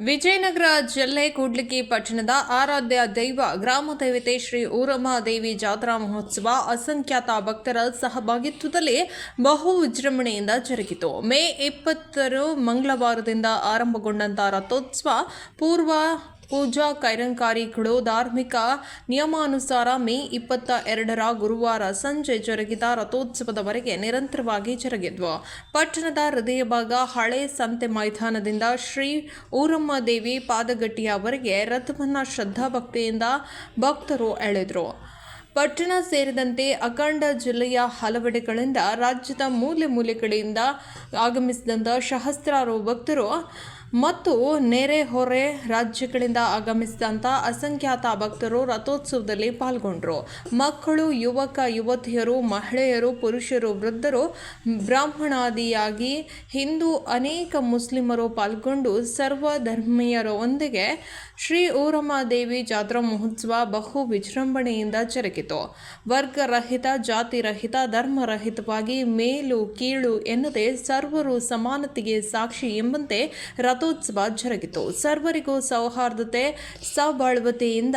ವಿಜಯನಗರ ಜಿಲ್ಲೆ ಕೂಡ್ಲಿಗಿ ಪಟ್ಟಣದ ಆರಾಧ್ಯ ದೈವ ಗ್ರಾಮ ದೇವತೆ ಶ್ರೀ ಊರಮ್ಮ ದೇವಿ ಜಾತ್ರಾ ಮಹೋತ್ಸವ ಅಸಂಖ್ಯಾತ ಭಕ್ತರ ಸಹಭಾಗಿತ್ವದಲ್ಲಿ ಬಹು ವಿಜೃಂಭಣೆಯಿಂದ ಜರುಗಿತು. ಮೇ ಇಪ್ಪತ್ತರ ಮಂಗಳವಾರದಿಂದ ಆರಂಭಗೊಂಡಂತಹ ರಥೋತ್ಸವ ಪೂರ್ವ ಪೂಜಾ ಕೈರಂಕಾರಿಗಳು ಧಾರ್ಮಿಕ ನಿಯಮಾನುಸಾರ ಮೇ ಇಪ್ಪತ್ತ ಎರಡರ ಗುರುವಾರ ಸಂಜೆ ಜರುಗಿದ ರಥೋತ್ಸವದವರೆಗೆ ನಿರಂತರವಾಗಿ ಜರುಗಿದ್ವು. ಪಟ್ಟಣದ ಹೃದಯ ಭಾಗ ಹಳೆ ಸಂತೆ ಮೈದಾನದಿಂದ ಶ್ರೀ ಊರಮ್ಮ ದೇವಿ ಪಾದಗಟ್ಟಿಯವರೆಗೆ ರಥವನ್ನು ಶ್ರದ್ಧಾಭಕ್ತಿಯಿಂದ ಭಕ್ತರು ಎಳೆದರು. ಪಟ್ಟಣ ಸೇರಿದಂತೆ ಅಖಂಡ ಜಿಲ್ಲೆಯ ಹಲವೆಡೆಗಳಿಂದ ರಾಜ್ಯದ ಮೂಲೆ ಮೂಲೆಗಳಿಂದ ಆಗಮಿಸಿದಂಥ ಸಹಸ್ರಾರು ಭಕ್ತರು ಮತ್ತು ನೆರೆಹೊರೆ ರಾಜ್ಯಗಳಿಂದ ಆಗಮಿಸಿದಂಥ ಅಸಂಖ್ಯಾತ ಭಕ್ತರು ರಥೋತ್ಸವದಲ್ಲಿ ಪಾಲ್ಗೊಂಡರು. ಮಕ್ಕಳು, ಯುವಕ, ಯುವತಿಯರು, ಮಹಿಳೆಯರು, ಪುರುಷರು, ವೃದ್ಧರು, ಬ್ರಾಹ್ಮಣಾದಿಯಾಗಿ ಹಿಂದೂ ಅನೇಕ ಮುಸ್ಲಿಮರು ಪಾಲ್ಗೊಂಡು ಸರ್ವ ಧರ್ಮೀಯರೊಂದಿಗೆ ಶ್ರೀ ಊರಮ್ಮ ದೇವಿ ಜಾತ್ರಾ ಮಹೋತ್ಸವ ಬಹು ವಿಜೃಂಭಣೆಯಿಂದ ಜರುಗಿತು. ವರ್ಗರಹಿತ, ಜಾತಿರಹಿತ, ಧರ್ಮರಹಿತವಾಗಿ ಮೇಲು, ಕೀಳು ಎನ್ನದೆ ಸರ್ವರು ಸಮಾನತೆಗೆ ಸಾಕ್ಷಿ ಎಂಬಂತೆ ರಥೋತ್ಸವ ಜರುಗಿತು. ಸರ್ವರಿಗೂ ಸೌಹಾರ್ದತೆ, ಸಬಾಳ್ವತೆಯಿಂದ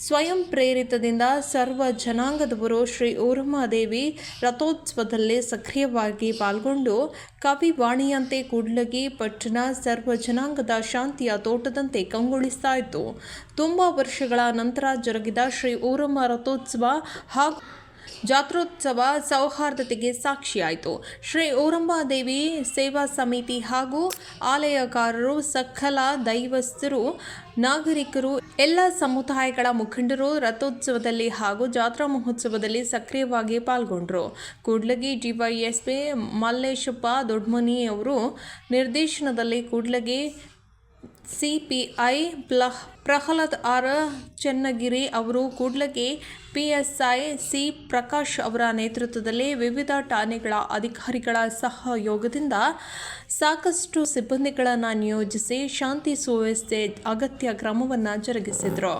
ಸ್ವಯಂ ಪ್ರೇರಿತದಿಂದ ಸರ್ವ ಜನಾಂಗದವರು ಶ್ರೀ ಊರ್ಮಾದೇವಿ ರಥೋತ್ಸವದಲ್ಲಿ ಸಕ್ರಿಯವಾಗಿ ಪಾಲ್ಗೊಂಡು ಕವಿವಾಣಿಯಂತೆ ಕೂಡ್ಲಗಿ ಪಟ್ಟಣ ಸರ್ವ ಜನಾಂಗದ ಶಾಂತಿಯ ತೋಟದಂತೆ ಕಂಗೊಳಿಸ್ತಾ ಇತ್ತು. ತುಂಬ ವರ್ಷಗಳ ನಂತರ ಜರುಗಿದ ಶ್ರೀ ಊರಮ್ಮ ರಥೋತ್ಸವ ಹಾಗೂ ಜಾತ್ರೋತ್ಸವ ಸೌಹಾರ್ದತೆಗೆ ಸಾಕ್ಷಿಯಾಯಿತು. ಶ್ರೀ ಊರಂಬಾದೇವಿ ಸೇವಾ ಸಮಿತಿ ಹಾಗೂ ಆಲಯಕಾರರು ಸಕಲ ದೈವಸ್ಥರು, ನಾಗರಿಕರು, ಎಲ್ಲ ಸಮುದಾಯಗಳ ಮುಖಂಡರು ರಥೋತ್ಸವದಲ್ಲಿ ಹಾಗೂ ಜಾತ್ರಾ ಮಹೋತ್ಸವದಲ್ಲಿ ಸಕ್ರಿಯವಾಗಿ ಪಾಲ್ಗೊಂಡರು. ಕೂಡ್ಲಗಿ ಡಿವೈಎಸ್ಪಿ ಮಲ್ಲೇಶಪ್ಪ ದೊಡ್ಮನಿ ಅವರು ನಿರ್ದೇಶನದಲ್ಲಿ ಕೂಡ್ಲಗಿ ಸಿಪಿಐ ಪ್ಲಹ್ ಪ್ರಹ್ಲಾದ್ ಆರ್ ಚನ್ನಗಿರಿ ಅವರು ಕೂಡ್ಲಗಿ ಪಿಎಸ್ಐ ಸಿ ಪ್ರಕಾಶ್ ಅವರ ನೇತೃತ್ವದಲ್ಲಿ ವಿವಿಧ ಠಾಣೆಗಳ ಅಧಿಕಾರಿಗಳ ಸಹಯೋಗದಿಂದ ಸಾಕಷ್ಟು ಸಿಬ್ಬಂದಿಗಳನ್ನು ನಿಯೋಜಿಸಿ ಶಾಂತಿ ಸುವ್ಯವಸ್ಥೆ ಅಗತ್ಯ ಕ್ರಮವನ್ನು ಜರುಗಿಸಿದರು.